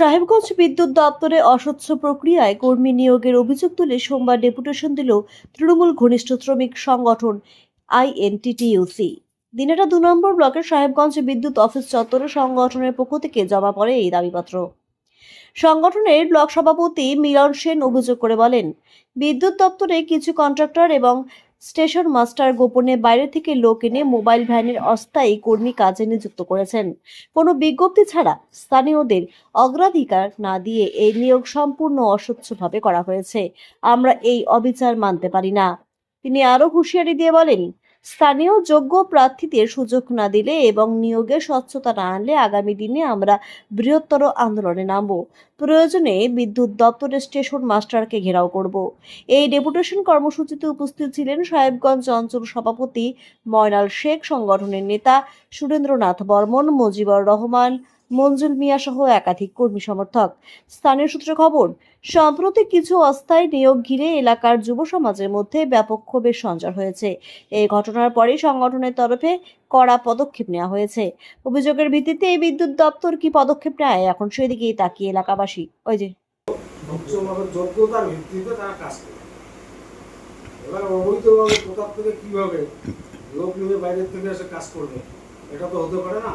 সাহেবগঞ্জ বিদ্যুৎ দপ্তরে অস্বচ্ছ প্রক্রিয়ায় কর্মী নিয়োগের অভিযোগ তুলে সোমবার ডেপুটেশন দিল তৃণমূল ঘনিষ্ঠ শ্রমিক সংগঠন আইএনটিটিইউসি দিনেটা দু নম্বর ব্লকের সাহেবগঞ্জ বিদ্যুৎ অফিস চত্বরে সংগঠনের পক্ষ থেকে জমা পড়ে এই দাবিপত্র। সংগঠনের ব্লক সভাপতি মিলন সেন অভিযোগ করে বলেন, বিদ্যুৎ দপ্তরে কিছু কন্ট্রাক্টর এবং স্টেশন মাস্টার গোপনে বাইরে থেকে লোক এনে মোবাইল ভ্যানের অস্থায়ী কর্মী কাজে নিযুক্ত করেছেন। কোনো বিজ্ঞপ্তি ছাড়া স্থানীয়দের অগ্রাধিকার না দিয়ে এই নিয়োগ সম্পূর্ণ অস্বচ্ছভাবে করা হয়েছে। আমরা এই অবিচার মানতে পারি না। তিনি আরও হুঁশিয়ারি দিয়ে বলেন স্থানীয় যোগ্য প্রার্থীদের সুযোগ না দিলে এবং নিয়োগে স্বচ্ছতা না আনলে আগামী দিনে আমরা বৃহত্তর আন্দোলনে নামব। প্রয়োজনে বিদ্যুৎ দপ্তরের স্টেশন মাস্টারকে ঘেরাও করব। এই ডেপুটেশন কর্মসূচিতে উপস্থিত ছিলেন সাহেবগঞ্জ অঞ্চল সভাপতি ময়নাল শেখ, সংগঠনের নেতা সুরেন্দ্রনাথ বর্মন, মুজিবুর রহমান মঞ্জুল মিয়া সহ একাধিক কর্মী সমর্থক। স্থানীয় সূত্রে খবর সম্প্রতি কিছু অস্থায়ী নিয়োগ ঘিরে এলাকার যুব সমাজের মধ্যে ব্যাপক ক্ষোভের সঞ্চার হয়েছে। এই ঘটনার পরে সংগঠনের তরফে কড়া পদক্ষেপ নেওয়া হয়েছে। অভিযোগের ভিত্তিতে এই বিদ্যুৎ দপ্তর কি পদক্ষেপ নেয়, এখন সেদিকেই তাকিয়ে এলাকাবাসী। ওই যে। এবার অবৈধভাবে কোথার থেকে কীভাবে লোক নিয়ে বাইরের থেকে এসে কাজ করবে, এটা তো হতে পারে না।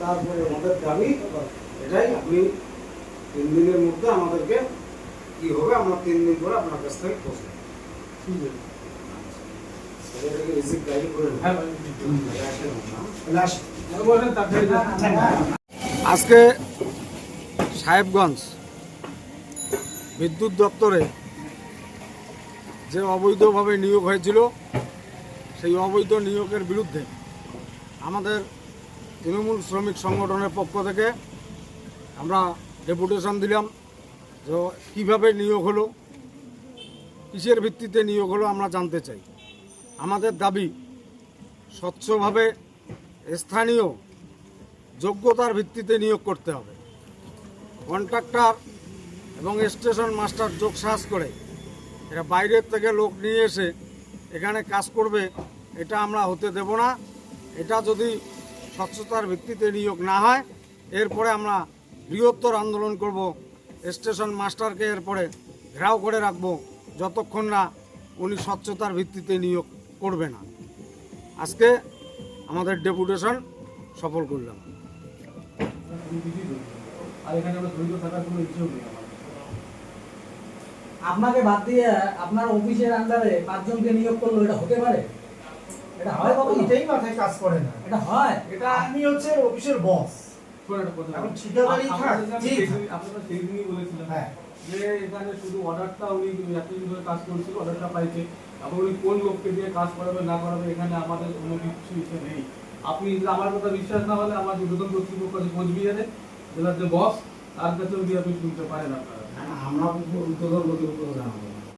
তারপরে আমাদের দাবি এটাই আপনি তিন দিনের মধ্যে আমাদেরকে কি হবে আমরা তিন দিন পরে আপনার কাছ থেকে পৌঁছে ঠিক আছে এটাকে রিসিভ গাইড করে নেন। রাখেন না। আজকে সাহেবগঞ্জ বিদ্যুৎ দপ্তরে যে অবৈধভাবে নিয়োগ হয়েছিল সেই অবৈধ নিয়োগের বিরুদ্ধে আমাদের তৃণমূল শ্রমিক সংগঠনের পক্ষ থেকে আমরা ডেপুটেশন দিলাম যে কীভাবে নিয়োগ হলো, কিসের ভিত্তিতে নিয়োগ হলো আমরা জানতে চাই। আমাদের দাবি, স্বচ্ছভাবে স্থানীয় যোগ্যতার ভিত্তিতে নিয়োগ করতে হবে। কন্ট্রাক্টর এবং স্টেশন মাস্টার যোগ যোগসাজ করে এটা বাইরের থেকে লোক নিয়ে এসে এখানে কাজ করবে, এটা আমরা হতে দেব না। এটা যদি স্বচ্ছতার ভিত্তিতে নিয়োগ না হয় এরপরে আমরা বৃহত্তর আন্দোলন করব স্টেশন মাস্টারকে এরপরে ঘেরাও করে রাখব যতক্ষণ না উনি স্বচ্ছতার ভিত্তিতে নিয়োগ করবে না। আজকে আমাদের ডেপুটেশন সফল করলাম। আর এখানে আমরা জড়িত থাকার কোনো ইচ্ছেও নেই আমার। আপনাকে বাদ দিয়ে আপনার অফিসের আন্ডারে পাঁচজনকে নিয়োগ করল এটা হতে পারে? এটা হয় এটাই মাথায় কাজ করে না। এটা হয়? এটা আমি হচ্ছে অফিসের বস এখন। ঠিকাদারি থাক, ঠিক। আপনারা সেই দিনই বলেছিলেন হ্যাঁ। যে এখানে শুধু অর্ডারটা উনি এতদিন ধরে কাজ করছিল অর্ডারটা পাইছে। উনি কোন লোককে দিয়ে কাজ করাবে না করাবে এখানে আমাদের কোনো কিছু ইচ্ছে নেই। আপনি আমার কথা বিশ্বাস না হলে আমার দুর্গতম কর্তৃপক্ষ আছে কোচবিহারে জেলার যে বস তার কাছেও দিয়ে আপনি শুনতে পারেন আপনারা। আমরা উদ্বোধন করতে জানাব।